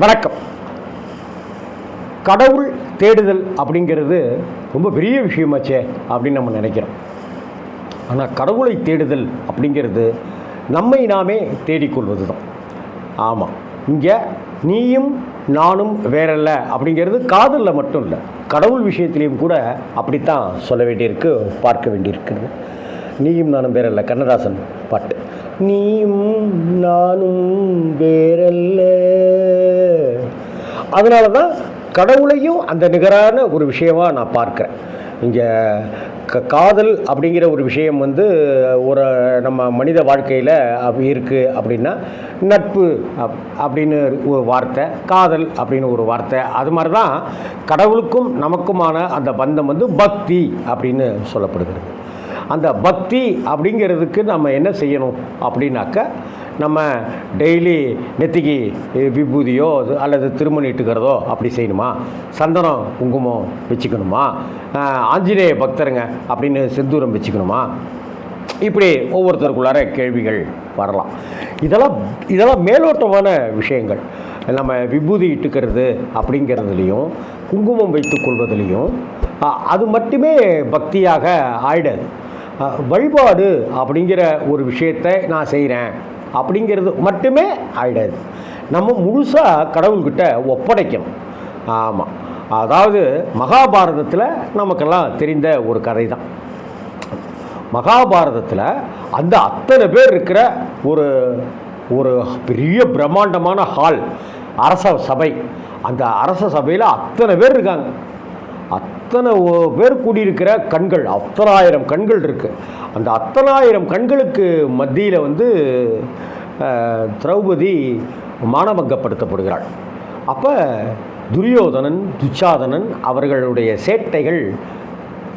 வணக்கம். கடவுள் தேடுதல் அப்படிங்கிறது ரொம்ப பெரிய விஷயமாச்சே அப்படின்னு நம்ம நினைக்கிறோம். ஆனால் கடவுளை தேடுதல் அப்படிங்கிறது நம்மை நாமே தேடிக்கொள்வது தான் ஆமாம் இங்கே நீயும் நானும் வேறல்ல அப்படிங்கிறது காதலில் மட்டும் இல்லை கடவுள் விஷயத்திலையும் கூட அப்படித்தான் சொல்ல வேண்டியிருக்கு பார்க்க வேண்டியிருக்குது. நீயும் நானும் வேறல்ல கண்ணதாசன் பாட்டு. நீயும் நானும் வேறல்ல. அதனால தான் கடவுளையும் அந்த நிகரான ஒரு விஷயமாக நான் பார்க்குறேன். இங்கே க காதல் அப்படிங்கிற ஒரு விஷயம் வந்து ஒரு நம்ம மனித வாழ்க்கையில் அப்படி இருக்குது அப்படின்னா நட்பு அப் அப்படின்னு ஒரு வார்த்தை காதல் அப்படின்னு ஒரு வார்த்தை அது மாதிரி தான் கடவுளுக்கும் நமக்குமான அந்த பந்தம் வந்து பக்தி அப்படின்னு சொல்லப்படுகிறது. அந்த பக்தி அப்படிங்கிறதுக்கு நம்ம என்ன செய்யணும் அப்படின்னாக்க நம்ம டெய்லி நெத்திக்கு விபூதியோ அது- அல்லது திருமணி இட்டுக்கிறதோ அப்படி செய்யணுமா? சந்தனம் குங்குமம் வச்சுக்கணுமா? ஆஞ்சநேய பக்தருங்க அப்படின்னு செந்தூரம் வச்சுக்கணுமா? இப்படி ஒவ்வொருத்தருக்குள்ளார கேள்விகள் வரலாம். இதெல்லாம் இதெல்லாம் மேலோட்டமான விஷயங்கள். நம்ம விபூதி இட்டுக்கிறது அப்படிங்கிறதுலையும் குங்குமம் வைத்துக் கொள்வதிலையும் அது மட்டுமே பக்தியாக ஆயிடாது. வழிபாடு அப்படிங்கிற ஒரு விஷயத்தை நான் செய்கிறேன் அப்படிங்கிறது மட்டுமே ஆகிடாது நம்ம முழுசாக கடவுள்கிட்ட ஒப்படைக்கணும். ஆமாம் அதாவது மகாபாரதத்தில் நமக்கெல்லாம் தெரிந்த ஒரு கதை தான் மகாபாரதத்தில் அந்த அத்தனை பேர் இருக்கிற ஒரு ஒரு பெரிய பிரம்மாண்டமான ஹால் அரச சபை. அந்த அரச சபையில் அத்தனை பேர் இருக்காங்க. அத்தனை ஓ- பேர் கூடியிருக்கிற கண்கள் அத்தனாயிரம் கண்கள் இருக்குது அந்த அத்தனாயிரம் கண்களுக்கு மத்தியில் வந்து திரௌபதி மானபங்கப்படுத்தப்படுகிறாள். அப்போ துரியோதனன் துச்சாதனன் அவர்களுடைய சேட்டைகள்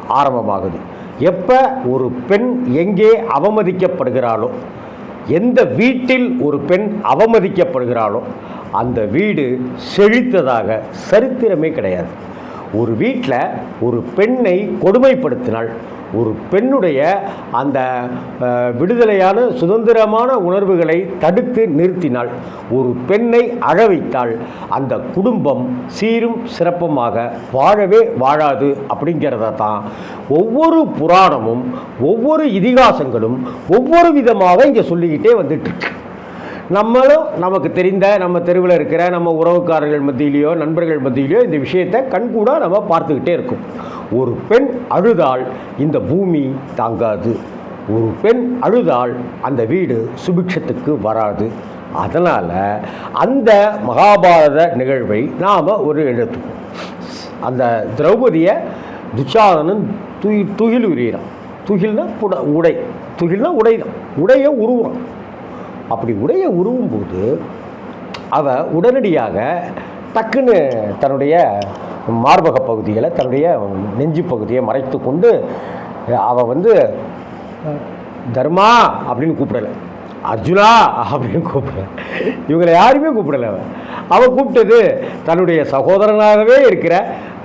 ஆரம்பமாகுது. எப்போ ஒரு பெண் எங்கே அவமதிக்கப்படுகிறாளோ எந்த வீட்டில் ஒரு பெண் அவமதிக்கப்படுகிறாளோ அந்த வீடு செழித்ததாக சரித்திரமே கிடையாது. ஒரு வீட்டில் ஒரு பெண்ணை கொடுமைப்படுத்தினால் ஒரு பெண்ணுடைய அந்த விடுதலையான சுதந்திரமான உணர்வுகளை தடுத்து நிறுத்தினால் ஒரு பெண்ணை அழ வைத்தால் அந்த குடும்பம் சீரும் சிறப்பமாக வாழவே வாழாது அப்படிங்கிறத தான் ஒவ்வொரு புராணமும் ஒவ்வொரு இதிகாசங்களும் ஒவ்வொரு விதமாக இங்கே சொல்லிக்கிட்டே வந்துட்டுருக்கு நம்மளும் நமக்கு தெரிந்த நம்ம தெருவில் இருக்கிற நம்ம உறவுக்காரர்கள் மத்தியிலையோ நண்பர்கள் மத்தியிலையோ இந்த விஷயத்தை கண்கூட நம்ம பார்த்துக்கிட்டே இருக்கும். ஒரு பெண் அழுதால் இந்த பூமி தாங்காது. ஒரு பெண் அழுதால் அந்த வீடு சுபிக்ஷத்துக்கு வராது. அதனால் அந்த மகாபாரத நிகழ்வை நாம் ஒரு எடுத்துக்கோம் அந்த திரௌபதியை துச்சாதனன் துயி துகில் உரியிறான் துகில்னா புட உடை. துகில்னா உடை தான் உடையை உருவான் அப்படி உடைய உருவும்போது அவள் உடனடியாக டக்குன்னு தன்னுடைய மார்பக பகுதிகளை தன்னுடைய நெஞ்சு பகுதியை மறைத்து கொண்டு அவள் வந்து தர்மா அப்படின்னு கூப்பிடலை. அர்ஜுனா அப்படின்னு கூப்பிடல. இவங்களை யாருமே கூப்பிடல அவன் அவன் கூப்பிட்டது தன்னுடைய சகோதரனாகவே இருக்கிற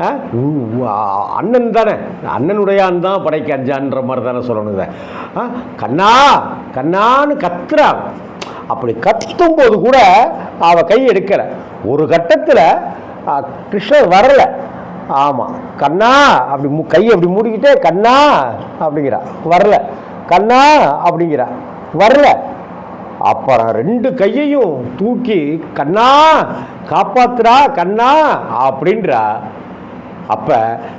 ஆ, உ- அண்ணன் தானே. அண்ணனுடைய தான் படைக்க அஞ்சான்ற மாதிரி தானே சொல்லணும் ஆ, கண்ணா கண்ணான்னு கத்துறான் அப்படி கத்தும்போது கூட அவ கை எடுக்கலை. ஒரு கட்டத்தில் கிருஷ்ணர் வரல. ஆமாம் கண்ணா அப்படி மு கை அப்படி மூடிக்கிட்டே கண்ணா அப்படிங்கிறா. வரல. கண்ணா அப்படிங்கிறா. வரல. அப்புறம் ரெண்டு கையையும் தூக்கி கண்ணா காப்பாத்துறா கண்ணா அப்படின்றா. அப்போ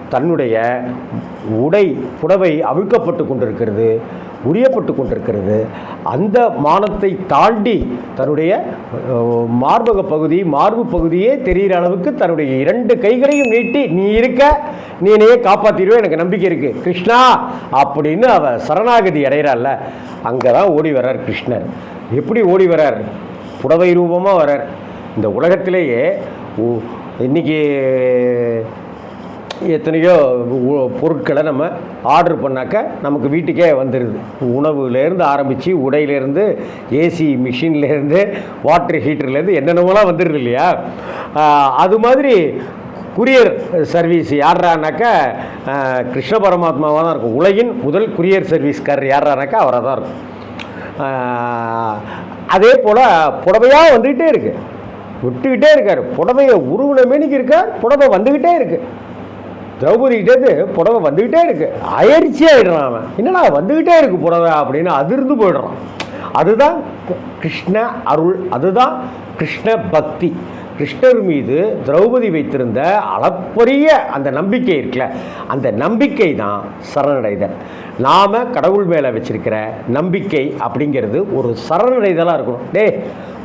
தன்னுடைய உடை புடவை அவிழ்க்கப்பட்டு கொண்டிருக்கிறது. உரியப்பட்டு கொண்டிருக்கிறது. அந்த மானத்தை தாண்டி தன்னுடைய மார்பக பகுதி மார்பு பகுதியே தெரிகிற அளவுக்கு தன்னுடைய இரண்டு கைகளையும் நீட்டி நீ இருக்க நீ என்னையே காப்பாத்திடுவே எனக்கு நம்பிக்கை இருக்குது கிருஷ்ணா அப்படின்னு அவ சரணாகதி அடைகிறாள்ல. அங்கே தான் ஓடி வர்றார் கிருஷ்ணர். எப்படி ஓடி வர்றார்? புடவை ரூபமாக வர்றார். இந்த உலகத்திலேயே இன்னைக்கு எத்தனையோ பொருட்களை நம்ம ஆர்டர் பண்ணாக்க நமக்கு வீட்டுக்கே வந்துடுது உணவுலேருந்து ஆரம்பித்து உடையிலேருந்து ஏசி மிஷின்லேருந்து வாட்டர் ஹீட்டர்லேருந்து என்னென்னமோலாம் வந்துடுது இல்லையா? அது மாதிரி குரியர் சர்வீஸ் யாரானாக்கா கிருஷ்ண பரமாத்மாவாக தான் இருக்கும். உலகின் முதல் குரியர் சர்வீஸ்காரர் யாரானாக்கா அவராக தான் இருக்கும். அதே போல் புடவையாக வந்துக்கிட்டே இருக்குது விட்டுக்கிட்டே இருக்கார். புடவையை உருவின மேனிக்கு இருக்கார் புடவை வந்துக்கிட்டே இருக்குது திரௌபதிகிட்டேருந்து புடவை வந்துக்கிட்டே இருக்குது அயற்சி ஆகிடுறான் அவன். என்னடா வந்துக்கிட்டே இருக்குது புடவை அப்படின்னு அதிர்ந்து போயிடுறான். அதுதான் கிருஷ்ண அருள் அதுதான் கிருஷ்ண பக்தி. கிருஷ்ணர் மீது திரௌபதி வைத்திருந்த அளப்பரிய அந்த நம்பிக்கை இருக்குல்ல அந்த நம்பிக்கை தான் சரணடைதல். நாம் கடவுள் மேலே வச்சிருக்கிற நம்பிக்கை அப்படிங்கிறது ஒரு சரணடைதலாக இருக்கணும். டேய்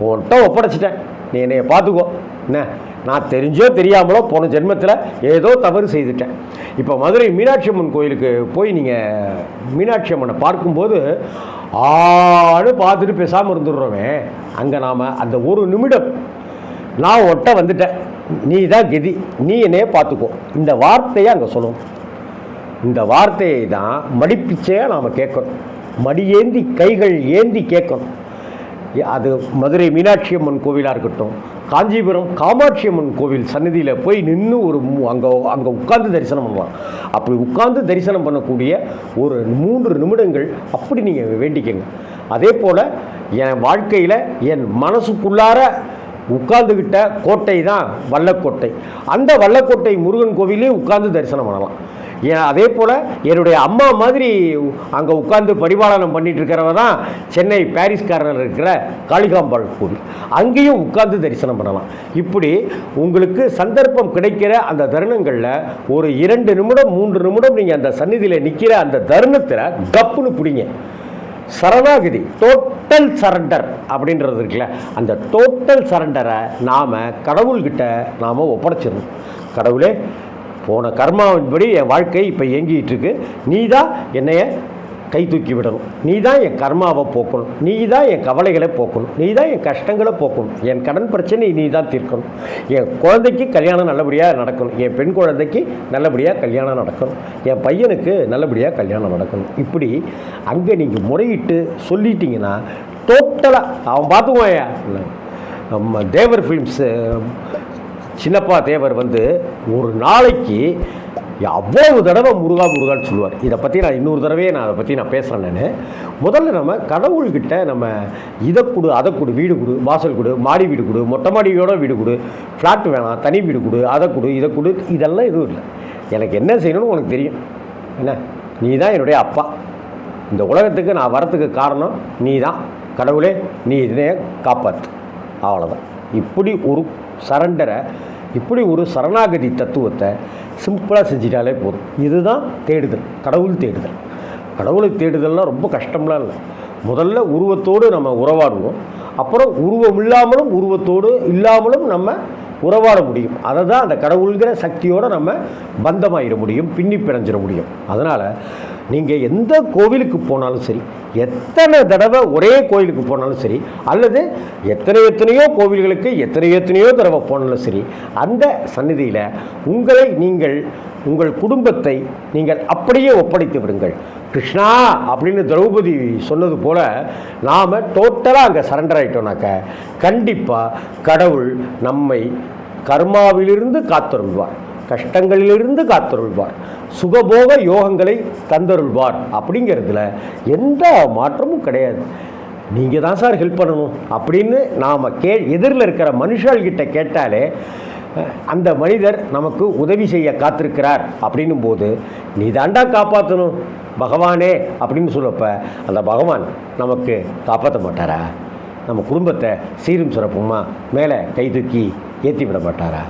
உன்கிட்ட ஒப்படைச்சிட்டேன். நீ என்னைய பார்த்துக்கோ என்ன? நான் தெரிஞ்சோ தெரியாமலோ போன ஜென்மத்தில் ஏதோ தவறு செய்துட்டேன். இப்போ மதுரை மீனாட்சி அம்மன் கோயிலுக்கு போய் நீங்கள் மீனாட்சி அம்மனை பார்க்கும்போது ஆடு பார்த்துட்டு பேசாமல் இருந்துடுறோமே. அங்கே நாம் அந்த ஒரு நிமிடம் நான் ஒட்ட வந்துட்டேன். நீ தான் கெதி. நீ என்னையே பார்த்துக்கோ. இந்த வார்த்தையை அங்கே சொல்லணும். இந்த வார்த்தையை தான் மடிப்பிச்சையாக நாம் கேட்கணும். மடியேந்தி கைகள் ஏந்தி கேட்கணும். அது மதுரை மீனாட்சி அம்மன் கோவிலாக இருக்கட்டும் காஞ்சிபுரம் காமாட்சி அம்மன் கோவில் சன்னதியில் போய் நின்று ஒரு அங்கே அங்கே உட்கார்ந்து தரிசனம் பண்ணலாம் அப்படி உட்கார்ந்து தரிசனம் பண்ணக்கூடிய ஒரு மூன்று நிமிடங்கள் அப்படி நீங்கள் வேண்டிக்கங்க. அதே போல் என் வாழ்க்கையில் என் மனசுக்குள்ளார உட்கார்ந்துக்கிட்ட கோட்டை தான் வல்லக்கோட்டை. அந்த வல்லக்கோட்டை முருகன் கோவிலே உட்கார்ந்து தரிசனம் பண்ணலாம். ஏன் அதே போல் என்னுடைய அம்மா மாதிரி அங்கே உட்கார்ந்து பரிபாலனம் பண்ணிட்டு இருக்கிறவ தான் சென்னை பாரிஸ் இருக்கிற காளிகாம்பாள் கோவில். அங்கேயும் உட்கார்ந்து தரிசனம் பண்ணலாம். இப்படி உங்களுக்கு சந்தர்ப்பம் கிடைக்கிற அந்த தருணங்களில் ஒரு இரண்டு நிமிடம் மூன்று நிமிடம் நீங்கள் அந்த சந்நிதியில் நிற்கிற அந்த தருணத்தில் கப்புன்னு பிடிங்க. சரணாகதி டோட்டல் சரண்டர் அப்படின்றது இருக்குல்ல அந்த டோட்டல் சரண்டரை நாம் கடவுள்கிட்ட நாம் ஒப்படைச்சிடணும். கடவுளே போன கர்மாவின்படி என் வாழ்க்கை இப்போ இயங்கிட்டு இருக்கு நீ தான் என்னைய கை தூக்கி விடணும். நீ தான் என் கர்மாவை போக்கணும். நீ தான் என் கவலைகளை போக்கணும். நீ தான் என் கஷ்டங்களை போக்கணும். என் கடன் பிரச்சனை நீ தான் தீர்க்கணும். என் குழந்தைக்கு கல்யாணம் நல்லபடியாக நடக்கணும். என் பெண் குழந்தைக்கு நல்லபடியாக கல்யாணம் நடக்கணும். என் பையனுக்கு நல்லபடியாக கல்யாணம் நடக்கணும். இப்படி அங்கே நீங்கள் முறையிட்டு சொல்லிட்டீங்கன்னா டோட்டலாக அவன் பார்த்துக்குவாயா நம்ம தேவர் ஃபிலிம்ஸு சின்னப்பா தேவர் வந்து ஒரு நாளைக்கு அவ்வளவு தடவை முருகா முருகான்னு சொல்லுவார். இதை பற்றி நான் இன்னொரு தடவையே நான் அதை பற்றி நான் பேசுகிறேன் நான். முதல்ல நம்ம கடவுள்கிட்ட நம்ம இதை கொடு அதை கொடு வீடு கொடு வாசல் கொடு மாடி வீடு கொடு மொட்டை மாடியோட வீடு கொடு ஃப்ளாட் வேணாம் தனி வீடு கொடு அதை கொடு இதை கொடு இதெல்லாம் எதுவும் இல்லை. எனக்கு என்ன செய்யணும்னு உனக்கு தெரியும். என்ன? நீ தான் என்னுடைய அப்பா. இந்த உலகத்துக்கு நான் வரத்துக்கு காரணம் நீ தான். கடவுளே நீ இதனையே காப்பாற்று அவ்வளோதான் இப்படி ஒரு சரண்டரை இப்படி ஒரு சரணாகதி தத்துவத்தை சிம்பிளாக செஞ்சிட்டாலே போதும். இதுதான் தேடுதல் கடவுள் தேடுதல். கடவுளை தேடுதல்லாம் ரொம்ப கஷ்டம்லாம் இல்லை. முதல்ல உருவத்தோடு நம்ம உறவாடுவோம். அப்புறம் உருவம் இல்லாமலும் உருவத்தோடு இல்லாமலும் நம்ம உறவாட முடியும். அதை தான் அந்த கடவுள்கிற சக்தியோடு நம்ம பந்தமாயிட முடியும் பின்னி பிணைஞ்சிட முடியும். அதனால் நீங்கள் எந்த கோவிலுக்கு போனாலும் சரி எத்தனை தடவை ஒரே கோயிலுக்கு போனாலும் சரி அல்லது எத்தனை எத்தனையோ கோவில்களுக்கு எத்தனை எத்தனையோ தடவை போனாலும் சரி அந்த சந்நிதியில் உங்களை நீங்கள் உங்கள் குடும்பத்தை நீங்கள் அப்படியே ஒப்படைத்து விடுங்கள். கிருஷ்ணா அப்படின்னு திரௌபதி சொன்னது போல் நாம் டோட்டலாக அங்கே சரண்டர் ஆகிட்டோம்னாக்க கண்டிப்பாக கடவுள் நம்மை கர்மாவிலிருந்து காத்தருள்வார். கஷ்டங்களிலிருந்து காத்தருள்வார். சுகபோக யோகங்களை தந்தருள்வார். அப்படிங்கிறதுல எந்த மாற்றமும் கிடையாது. நீங்கள் தான் சார் ஹெல்ப் பண்ணணும் அப்படின்னு நாம் கே எதிரில் இருக்கிற மனுஷாள்கிட்ட கேட்டாலே அந்த மனிதர் நமக்கு உதவி செய்ய காத்திருக்கிறார் அப்படின்னும் போது நீ தாண்டா காப்பாற்றணும் பகவானே அப்படின்னு சொல்லப்ப அந்த பகவான் நமக்கு காப்பாற்ற மாட்டாரா? நம்ம குடும்பத்தை சீரும் சிறப்புமா? மேலே கை தூக்கி ஏற்றி விட மாட்டாரா?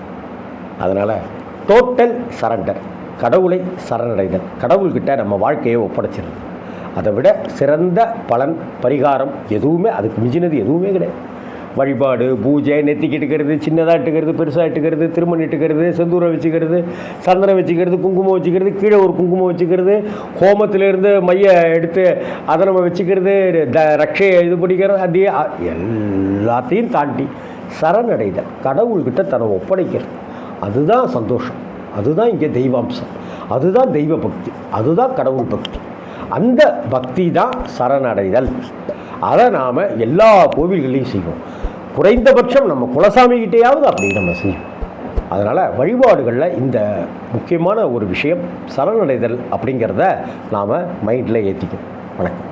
அதனால் டோட்டல் சரண்டர் கடவுளை சரணடைதல். கடவுள்கிட்ட நம்ம வாழ்க்கையை ஒப்படைச்சிருது அதை விட சிறந்த பலன் பரிகாரம் எதுவுமே அதுக்கு மிஞ்சினது எதுவுமே கிடையாது. வழிபாடு பூஜை நெத்திக்கு எடுக்கிறது சின்னதாக இட்டுக்கிறது பெருசாக இட்டுக்கிறது திருமணம் இட்டுக்கிறது செந்தூரம் வச்சுக்கிறது சந்தனம் வச்சுக்கிறது குங்குமம் வச்சுக்கிறது கீழே ஒரு குங்குமம் வச்சுக்கிறது ஹோமத்திலேருந்து மைய எடுத்து அதை நம்ம வச்சுக்கிறது த ரக்ஷையை இது பண்ணிக்கிறது அதே எல்லாத்தையும் தாண்டி சரணடைதல். கடவுள்கிட்ட தன்னை ஒப்படைக்கிறது. அதுதான் சந்தோஷம். அதுதான் இங்கே தெய்வாம்சம். அதுதான் தெய்வ பக்தி அதுதான் கடவுள் பக்தி. அந்த பக்தி தான் சரணடைதல். அதை நாம் எல்லா கோவில்களையும் செய்வோம். குறைந்தபட்சம் நம்ம குலசாமிகிட்டேயாவது அப்படி நம்ம செய்வோம் அதனால் வழிபாடுகளில் இந்த முக்கியமான ஒரு விஷயம் சரணடைதல் அப்படிங்கிறத நாம் மைண்டில் ஏற்றிக்கணும் வணக்கம்.